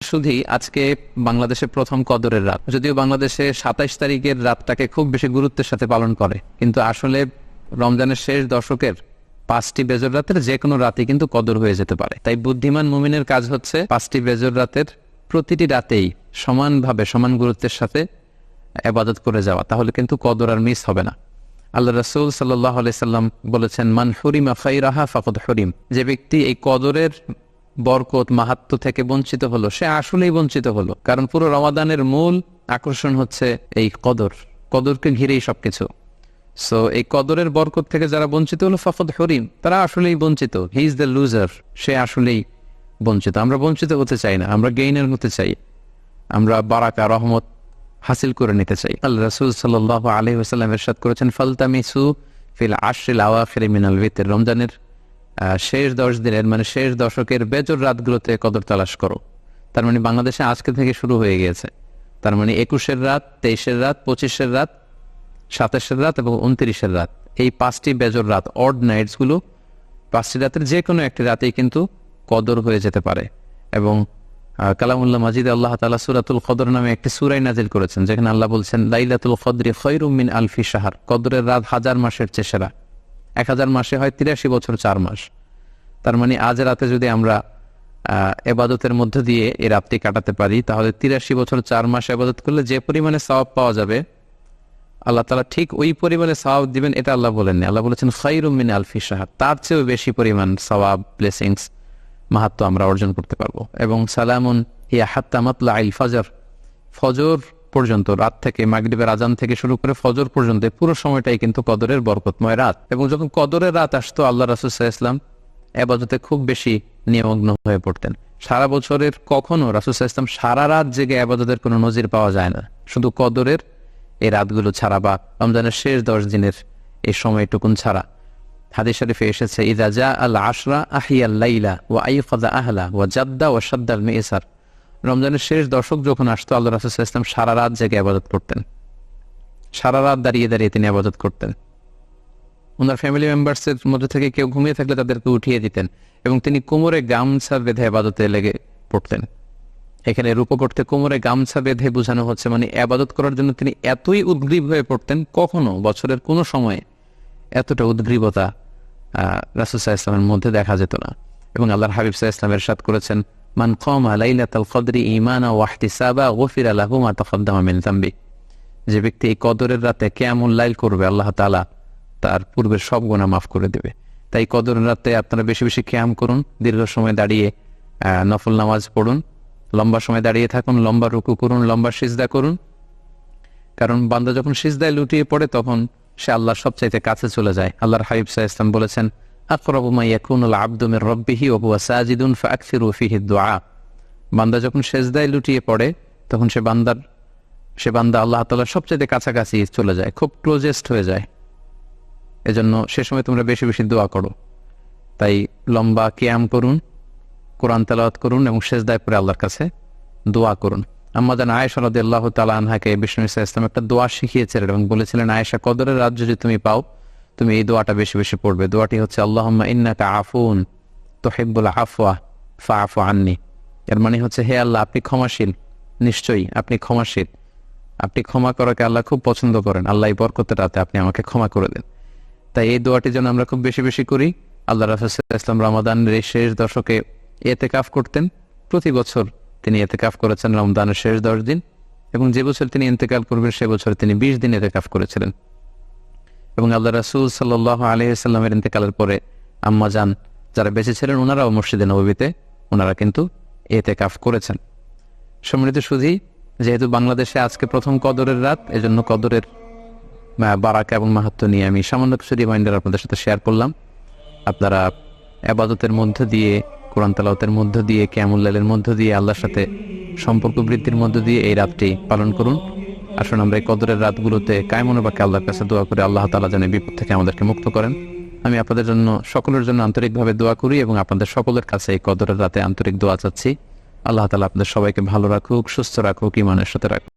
শুধু আজকে বাংলাদেশের প্রথম কদরের রাত। যদিও বাংলাদেশে সাতাইশ তারিখের রাতটাকে খুব বেশি গুরুত্বের সাথে পালন করে, কিন্তু আসলে রমজানের শেষ দশকের পাঁচটি বেজর রাতের যে কোনো রাতে কিন্তু কদর হয়ে যেতে পারে। তাই বুদ্ধিমান মুমিনের কাজ হচ্ছে পাঁচটি বেজর রাতের প্রতিটি রাতেই সমানভাবে, সমান গুরুত্বের সাথে আবাদত করে যাওয়া, তাহলে কিন্তু কদর আর মিস হবে না। আল্লাহ রসুল সাল্লাহ সাল্লাম বলেছেন, মান হরিমা ফাইরাহা ফাকদ হরিম। যে ব্যক্তি এই কদরের বরকত মাহাত্ম থেকে বঞ্চিত হলো। সে আসলেই বঞ্চিত হলো। কারণ পুরো রমাদানের মূল আকর্ষণ হচ্ছে এই কদর। কদরকে ঘিরেই সবকিছু। সো এই কদরের বরকত থেকে যারা বঞ্চিত হলো, ফাফদ হরিম তারা আসলেই বঞ্চিত। হি ইজ দ্য লুজার সে আসলেই বঞ্চিত। আমরা বঞ্চিত হতে চাই না। আমরা গেইনের হতে চাই। আমরা বারাকা রহমত হাসিল করে নিতে চাই। আল্লাহ রসুল সাল্লাহ আলহি ওসাল্লাম এরশাদ করেছেন, ফালতামিসু ফিল আশরিল আওয়াফির মিনাল ভিতের রমজানের শেষ দশ দিনের মানে শেষ দশকের বেজর রাতগুলোতে কদর তালাশ করো। তার মানে বাংলাদেশে আজকে থেকে শুরু হয়ে গিয়েছে। তার মানে একুশের রাত, তেইশের রাত, পঁচিশের রাত, সাতাশের রাত এবং উনত্রিশের রাত। এই পাঁচটি বেজর রাত অড নাইটসগুলো পাঁচটি রাতের যে কোনো একটি রাতেই কিন্তু কদর হয়ে যেতে পারে। এবং কালামুল্লাহ মাজিদ আল্লাহ তালা সুরাতুল কদর নামে একটি সুরাই নাজিল করেছেন, যেখানে আল্লাহ বলছেন, লাইলাতুল কদরি খৈরুমিন আলফি সাহার কদরের রাত হাজার মাসের চেয়ে সেরা এক হাজার মাসে হয় তিরাশি বছর চার মাস। তার মানে আজ রাতে যদি আমরা এবাদতের মধ্য দিয়ে এই রাতটি কাটাতে পারি, তাহলে তিরাশি বছর চার মাস এবাদত করলে যে পরিমাণে সওয়াব পাওয়া যাবে, আল্লাহ তালা ঠিক ওই পরিমাণে সওয়াব দিবেন, এটা আল্লাহ বলেননি। আল্লাহ বলেছেন খৈরুমিন আলফি সাহার তার চেয়েও বেশি পরিমাণ সওয়াব, ব্লেসিংস মাহাত্ম আমরা অর্জন করতে পারব। এবং সালামুন ইয়া হাত্তা মাতলা আইল ফজর ফজর পর্যন্ত, রাত থেকে মাগরিবের আজান থেকে শুরু করে ফজর পর্যন্ত পুরো সময়টাই কিন্তু কদরের বরকতময় রাত। এবং যখন কদরের রাত আসতো আল্লাহ রাসুসাহ ইসলাম এবাদতে খুব বেশি নিমগ্ন হয়ে পড়তেন। সারা বছরের কখনো রাসুসাহ ইসলাম সারা রাত জেগে আবাদতের কোনো নজির পাওয়া যায় না। শুধু কদরের এই রাতগুলো ছাড়া বা রমজানের শেষ দশ দিনের এই সময়টুকুন ছাড়া। হাদিস শরীফে এসেছে, ইদা জা আল আশরা আহিয়াল লাইলা ও আইফাদা আহলা ও জাদ্দা ও সাদ্দাল মেসার রমজানের শেষ দশক যখন আসতো, আল্লাহ রাসুল ইসলাম সারা রাত জেগে আবাদত করতেন। সারা রাত দাঁড়িয়ে দাঁড়িয়ে তিনি আবাদত করতেন। ওনার ফ্যামিলি মেম্বার্সের মধ্যে থেকে কেউ ঘুমিয়ে থাকলে তাদেরকে উঠিয়ে দিতেন এবং তিনি কোমরে গামছা বেঁধে আবাদতে লেগে পড়তেন। এখানে রূপকর্তে কোমরে গামছা বেঁধে বোঝানো হচ্ছে মানে আবাদত করার জন্য তিনি এতই উদ্গ্রীব হয়ে পড়তেন কখনো বছরের কোনো সময়ে এতটা উদ্গ্রীবতা রাসুসাহ ইসলামের মধ্যে দেখা যেত না। এবং আল্লাহর হাবিব সাহা ইসলামের সাথ করেছেন মান কম আলাইলাতাল কদরি ইমানা ওয়াহতিসাবা গফির আলাহু মা তাকদ্দামা মিন যামবি যে ব্যক্তি এই কদরের রাতে কেমন লাইল করবে, আল্লাহ তাআলা তার পূর্বের সব গুনাহ মাফ করে দেবে। তাই কদরের রাতে আপনারা বেশি বেশি ক্যাম করুন, দীর্ঘ সময় দাঁড়িয়ে নফল নামাজ পড়ুন, লম্বা সময় দাঁড়িয়ে থাকুন, লম্বা রুকু করুন, লম্বা সিজদা করুন। কারণ বান্দা যখন সিজদায় লুটিয়ে পড়ে, তখন সে আল্লাহর সবচাইতে কাছে চলে যায়। আল্লাহর হাবিব সাহা ইসলাম বলেছেন আকরাবু মা ইয়াকুনুল আবদু মির রাব্বিহি ওয়া হুয়া সাজিদুন ফাকসিরু ফিহি দুআ। বান্দা যখন সেজদায় লুটিয়ে পড়ে, তখন সে বান্দার, সে বান্দা আল্লাহ তাআলার সবচেয়ে কাছাকাছি চলে যায়, খুব ক্লোজেস্ট হয়ে যায়। এজন্য সে সময় তোমরা বেশি বেশি দোয়া করো। তাই লম্বা কিয়াম করুন, কোরআন তেলাওয়াত করুন এবং সেজদায় পরে আল্লাহর কাছে দোয়া করুন। আমাদের আয়েশা রদি আল্লাহ তালা আনহাকে বিষ্ণু ইসা ইসলাম একটা দোয়া শিখিয়েছিলেন এবং বলেছিলেন, আয়েশা, কদরের রাত যদি তুমি পাও তুমি এই দোয়াটা বেশি বেশি পড়বে। দোয়াটি হচ্ছে, আল্লাহম্মা ইন্নাকা আফুন তোহেব্বুল আফওয়া ফা আফু আননি। এর মানে হচ্ছে, হে আল্লাহ, আপনি ক্ষমাশীল। নিশ্চয়ই আপনি ক্ষমাশীল। আপনি ক্ষমা করাকে আল্লাহ খুব পছন্দ করেন। আল্লাহ এই বরকতের রাতে আপনি আমাকে ক্ষমা করে দেন। তাই এই দোয়াটি যেন আমরা খুব বেশি বেশি করি। আল্লাহ রাফিজ ইসলাম রমাদানের এই শেষ দশকে এতে কাফ করতেন। প্রতি বছর তিনি এতে কাফ করেছেন রমদানের শেষ দশ দিন এবং যে বছর তিনি ইন্তেকাল করবেন, সে বছর তিনি বিশ দিন এতে কাফ করেছিলেন। এবং আল্লাহ রাসুল সাল্লাহ আলহিসাল্লামের ইন্তেকালের পরে আম্মা যান, যারা বেঁচে ছিলেন ওনারাও মসজিদে নবীতে ওনারা কিন্তু এতে কাফ করেছেন। সম্মিলিত সুধী, যেহেতু বাংলাদেশে আজকে প্রথম কদরের রাত, এজন্য কদরের বারাকা এবং মাহাত্ম নিয়ে আমি সামান্য কিছু রিমাইন্ডার আপনাদের সাথে শেয়ার করলাম। আপনারা আবাদতের মধ্য দিয়ে, কোরআন তালাওতের মধ্য দিয়ে ক্যামুল্লালের মধ্য দিয়ে, আল্লাহর সাথে সম্পর্ক বৃদ্ধির মধ্য দিয়ে এই রাতটি পালন করুন। আসুন আমরা এই কদরের রাতগুলোতে কায়মনোবাকে আল্লাহর কাছে দোয়া করে আল্লাহ তালা যেন বিপদ থেকে আমাদেরকে মুক্ত করেন। আমি আপনাদের জন্য, সকলের জন্য আন্তরিকভাবে দোয়া করি এবং আপনাদের সকলের কাছে এই কদরের রাতে আন্তরিক দোয়া চাচ্ছি। আল্লাহ তালা আপনাদের সবাইকে ভালো রাখুক, সুস্থ রাখুক ইমানের সাথে রাখুক।